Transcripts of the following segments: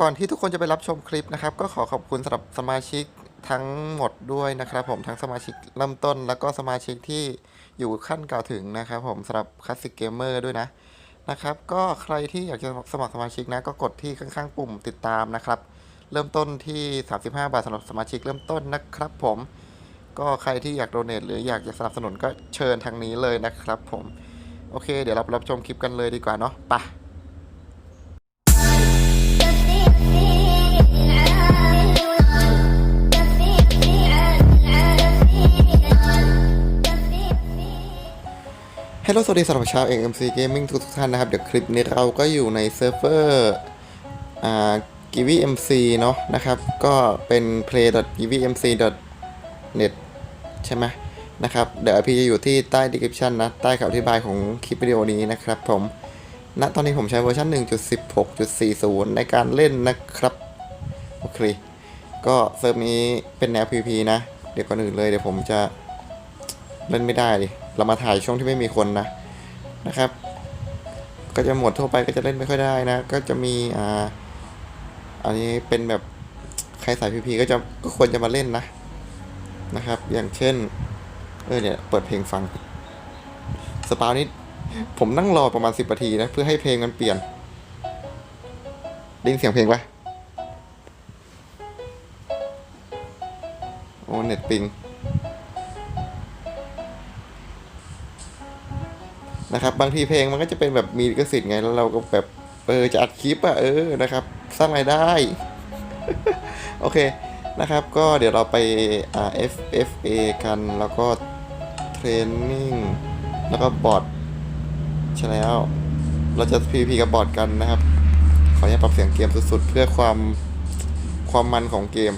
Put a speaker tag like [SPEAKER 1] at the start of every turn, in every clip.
[SPEAKER 1] ก่อนที่ทุกคนจะไปรับชมคลิปนะครับ ก็ขอขอบคุณสำหรับสมาชิกทั้งหมดด้วยนะครับ ผมทั้งสมาชิกเริ่มต้น แล้วก็สมาชิกที่อยู่ขั้นกล่าวถึงนะครับ ผมสำหรับคลาสสิกเกมเมอร์ด้วยนะนะครับ ก็ใครที่อยากจะสมัครสมาชิกนะ ก็กดที่ข้างๆ ปุ่มติดตามนะครับ เริ่มต้นที่ 35 บาทสำหรับสมาชิกเริ่มต้นนะครับ ผม ก็ใครที่อยากโดเนทหรืออยากจะสนับสนุนก็เชิญทางนี้เลยนะครับ ผม โอเค เดี๋ยวเราไปรับชมคลิปกันเลยดีกว่าเนาะไป ฮัลโหลสวัสดีสำหรับชาว AMC Gaming ทุกท่านนะครับ เดี๋ยวคลิปนี้เราก็อยู่ในเซิร์ฟเวอร์อ่า g i v i MC เนาะนะครับ ก็เป็น play.givimc.net ใช่ไหมนะครับ เดี๋ยวพี่จะอยู่ที่ใต้ description นะ ใต้คำอธิบายของคลิปวิดีโอนี้นะครับผมณตอนนี้ผมใช้เวอร์ชัน1.16.40 ในการเล่นนะครับ โอเค ก็เซิร์ฟนี้เป็นแนว PVP นะ เดี๋ยวก่อนอื่นเลยเดี๋ยวผมจะ เล่นไม่ได้ดิเรามาถ่ายช่วงที่ไม่มีคนนะนะครับ ก็จะหมดทั่วไปก็จะเล่นไม่ค่อยได้นะ ก็จะมีอ่าอันนี้เป็นแบบใครสายพีพีก็จะก็ควรจะมาเล่นนะนะครับ อย่างเช่น เออเนี่ยเปิดเพลงฟังสปาวนี้ผมนั่งรอประมาณสิบนาทีนะ เพื่อให้เพลงมันเปลี่ยนได้ยินเสียงเพลงปะโอ้เน็ตปิง นะครับบางทีเพลงมันก็จะเป็นแบบมีลิขสิทธิ์ไงแล้วเราก็แบบเออจะอัดคลิปอะเออนะครับสร้างรายได้ โอเคนะครับ ก็เดี๋ยวเราไป RFFA กันแล้วก็เทรนนิ่งแล้วก็บอร์ดใช่แล้วเราจะ PVP กับบอร์ดกันนะครับ ขออนุญาตปรับเสียงเกมสุดๆ เพื่อความความมันของเกม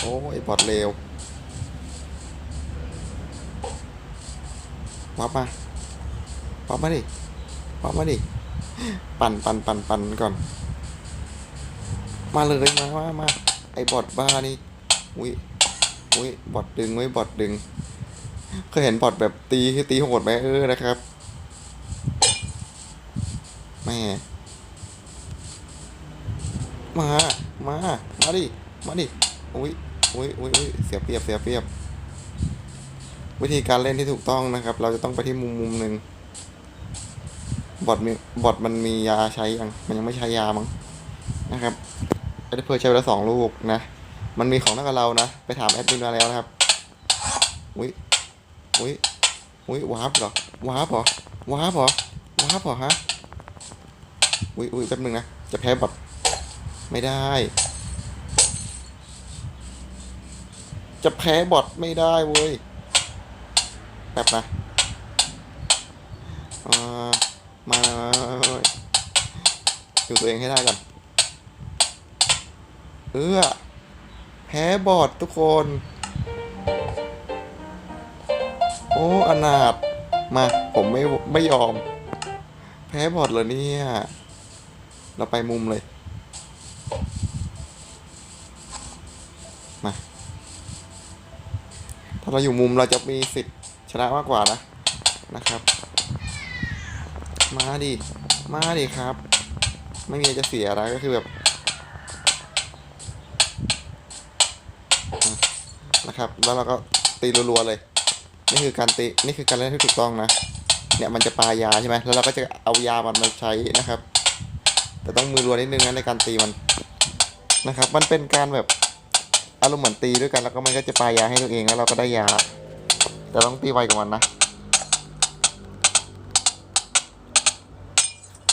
[SPEAKER 1] โอ้ยบอร์ดเร็ว วับมาวับมาดิวับมาดิ ปั่นปั่นปั่นปั่นก่อน มาเลยมามามาไอ้บอดบ้านี่อุ้ยอุ้ยบอดดึงไว้ยบอดดึง เคยเห็นบอดแบบตีตีโหดไหมเออนะครับแม่มา มา มาดิ มาดิ อุ้ยอุ้ยอุ้ยอุ้ยเสียเปรียบ เสียเปรียบ วิธีการเล่นที่ถูกต้องนะครับ เราจะต้องไปที่มุมมุมหนึ่งบอทมีบอทมันมียาใช้ยังมันยังไม่ใช้ยามั้งนะครับแอดเพอร์ใช้ไปแล้วสองลูกนะ มันมีของนักกับเรานะ ไปถามแอดมินมาแล้วนะครับ อุ้ยอุ้ยอุ้ยวาร์ปเหรอวาร์ปเหรอวาร์ปเหรอวาร์ปเหรอฮะอุ้ยอุ้ยแป๊บนึงนะ จะแพ้บอทไม่ได้ จะแพ้บอทไม่ได้เว้ย แป๊บนะอ่ามาอยู่ตัวเองให้ได้ก่อน เออแพ้บอดทุกคน โอ้อนาถมา ผมไม่ไม่ยอม แพ้บอดเลยเนี่ย เราไปมุมเลย มา ถ้าเราอยู่มุมเราจะมีสิทธิ์ ชนะมากกว่านะนะครับ มาดิมาดิครับ ไม่มีจะเสียอะไรก็คือแบบนะครับ แล้วเราก็ตีรัวๆเลย นี่คือการตีนี่คือการเล่นที่ถูกต้องนะ เนี่ยมันจะปายาใช่ไหมแล้วเราก็จะเอายามันมาใช้นะครับ แต่ต้องมือรัวนิดนึงนะในการตีมันนะครับ มันเป็นการแบบอารมณ์เหมือนตีด้วยกันแล้วก็มันก็จะปายาให้ตัวเองแล้วเราก็ได้ยา แต่ต้องตีไวกว่ามันนะ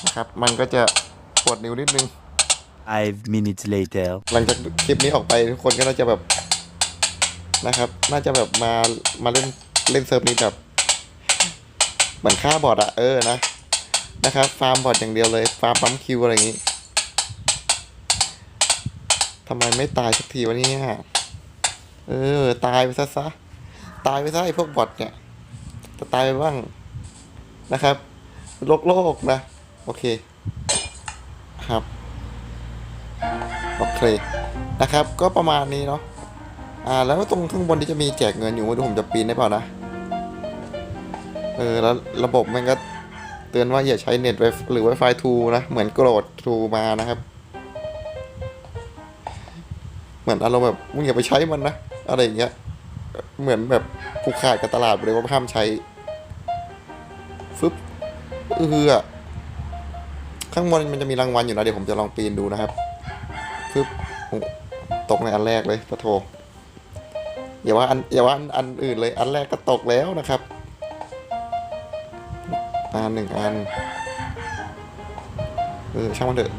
[SPEAKER 1] นะครับ มันก็จะปวดนิ้วนิดนึง
[SPEAKER 2] Five minutes later.
[SPEAKER 1] หลังจากคลิปนี้ออกไปทุกคนก็น่าจะแบบนะครับ น่าจะแบบมามาเล่นเล่นเซิร์ฟนี้แบบเหมือนฆ่าบอทอะเออนะนะครับ ฟาร์มบอทอย่างเดียวเลย ฟาร์มปั๊มคิวอะไรอย่างนี้ทำไมไม่ตายสักทีวะเนี่ยเออ ตายไปซะซะ ตายไปซะไอ้พวกบอทเนี่ยจะตายไปบ้างนะครับโลกโลกนะ โอเคครับ โอเคนะครับ ก็ประมาณนี้เนาะอ่าแล้วตรงข้างบนที่จะมีแจกเงินอยู่ไม่รู้ผมจะปีนได้เปล่านะเออแล้วระบบมันก็เตือนว่าอย่าใช้เน็ตไวหรือ Wi-Fi 2นะ เหมือนโกรธ2มานะครับ เหมือนอารมณ์แบบมึงอย่าไปใช้มันนะ อะไรอย่างเงี้ย เหมือนแบบผูกขาดกับตลาดเลยว่าห้ามใช้ฟึบเออข้างบนมันจะมีรางวัลอยู่นะเดี๋ยวผมจะลองปีนดูนะครับฟึบตกในอันแรกเลยปะโทอย่าว่าอันอย่าว่าอันอันอื่นเลยอันแรกก็ตกแล้วนะครับอันหนึ่งอันเออช่างมันเถอะ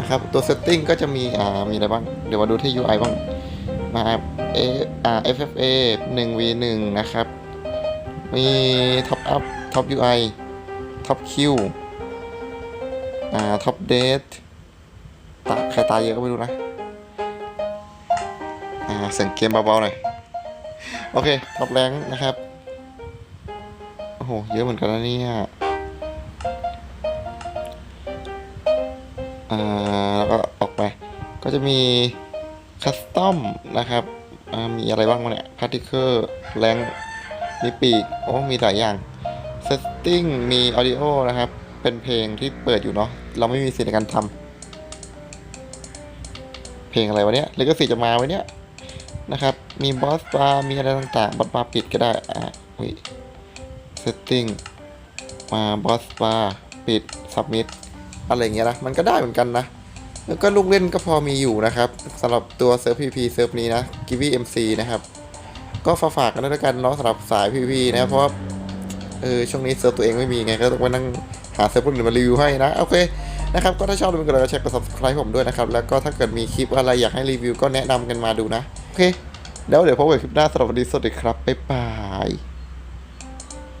[SPEAKER 1] นะครับตัวเซตติ้งก็จะมีอ่ามีอะไรบ้าง เดี๋ยวมาดูที่ UI บ้างมา เออ่า FFA 1 v 1นะครับ มี Top Up Top UI Top Q อ่า Top Date ตาใครตายเยอะก็ไม่รู้นะ อ่า เสียงเกมเบาๆหน่อย โอเคท็อปแรงนะครับ โอ้โห เยอะเหมือนกันนะเนี่ย อ่า แล้วก็ออกไป ก็จะมีคัสตอมนะครับ มีอะไรบ้างวะเนี่ยพาร์ติเคิลแรงมีปีก โอ้ มีหลายอย่างเซตติ้งมีออดิโอนะครับ เป็นเพลงที่เปิดอยู่เนาะ เราไม่มีสิทธิ์ในการทำ เพลงอะไรวะเนี่ยหรือก็สิทธิ์จะมาไว้เนี่ยนะครับ มีบอสบาร์มีอะไรต่างๆบอสบาร์ปิดก็ได้ อะอุ้ย setting มาบอสบาร์ปิด submit อะไรอย่างเงี้ยนะ มันก็ได้เหมือนกันนะ แล้วก็ลูกเล่นก็พอมีอยู่นะครับสำหรับตัวเซิร์ฟ PVP เซิร์ฟนี้นะ g i v y MC นะครับ ก็ฝากฝากกันด้วยแล้วกันเนาะสำหรับสาย PVP นะเพราะว่าเออช่วงนี้เซิร์ฟตัวเองไม่มีไงก็ต้องมานั่งหาเซิร์ฟคนอื่นมารีวิวให้นะโอเคนะครับก็ถ้าชอบดูเป็นกำลังใจกด subscribe ผมด้วยนะครับ แล้วก็ถ้าเกิดมีคลิปอะไรอยากให้รีวิวก็แนะนำกันมาดูนะ โอเค แล้วเดี๋ยวพบกันคลิปหน้าสำหรับวันนี้สวัสดีครับบ๊ายบาย